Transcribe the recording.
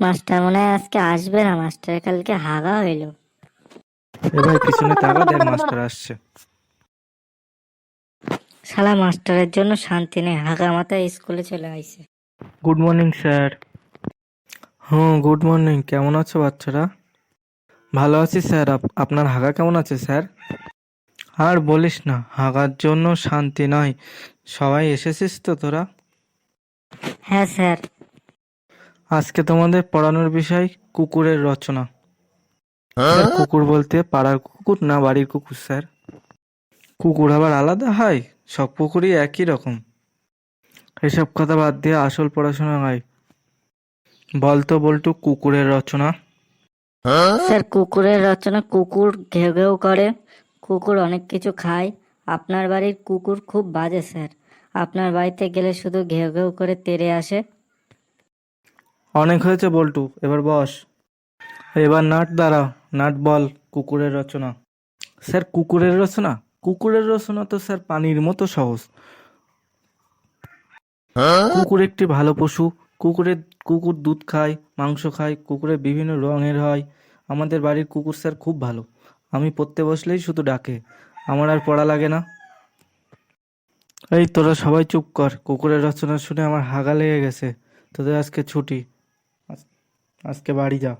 Master মনে হয় আজকে আসবে না মাস্টার কালকে হাগা হইল। এ ভাই পিছনে তাকা দেখ মাস্টার আসছে। শালা মাস্টারের জন্য শান্তি নেই হাগা মাথায় স্কুলে চলে আইছে। Good morning sir. হুম গুড মর্নিং। কেমন আছো বাচ্চারা? ভালো আছি স্যার। আপ- আপনার হাগা কেমন আছে স্যার? আর বলিস না হাগার জন্য শান্তি নয় সবাই এসেছিস তো তোরা? হ্যাঁ স্যার। আজকে তোমাদের পড়ানোর বিষয় কুকুরের রচনা। স্যার, কুকুর বলতে পাড়ার কুকুর না বাড়ির কুকুর স্যার? কুকুর আবার আলাদা হয়? সব কুকুরই একই রকম। এসব কথা বাদ দিয়ে আসল পড়াশোনা হয়। বলতো বল্টু কুকুরের রচনা। স্যার কুকুরের রচনা কুকুর ঘেউ ঘেউ করে কুকুর অনেক কিছু খায়। আপনার বাড়ির কুকুর খুব বাজে স্যার। আপনার বাড়িতে গেলে শুধু ঘেউ ঘেউ করে তেড়ে আসে। অনেক হয়েছে বল্টু এবার বস। এবার নাট দাঁড়াও নাট বল কুকুরের রচনা। স্যার কুকুরের রচনা? কুকুরের রচনা তো স্যার পানির মতো সহজ। কুকুর একটি ভালো পশু কুকুরের কুকুর দুধ খায় মাংস খায় কুকুরের বিভিন্ন রঙের হয়। আমাদের বাড়ির কুকুর স্যার খুব ভালো। আমি পড়তে বসলেই শুধু ডাকে আমার আর পড়া লাগে না। এই তোরা সবাই চুপ কর কুকুরের রচনা শুনে আমার হাগা লেগে গেছে তোদের আজকে ছুটি। আজকে বাড়ি যা।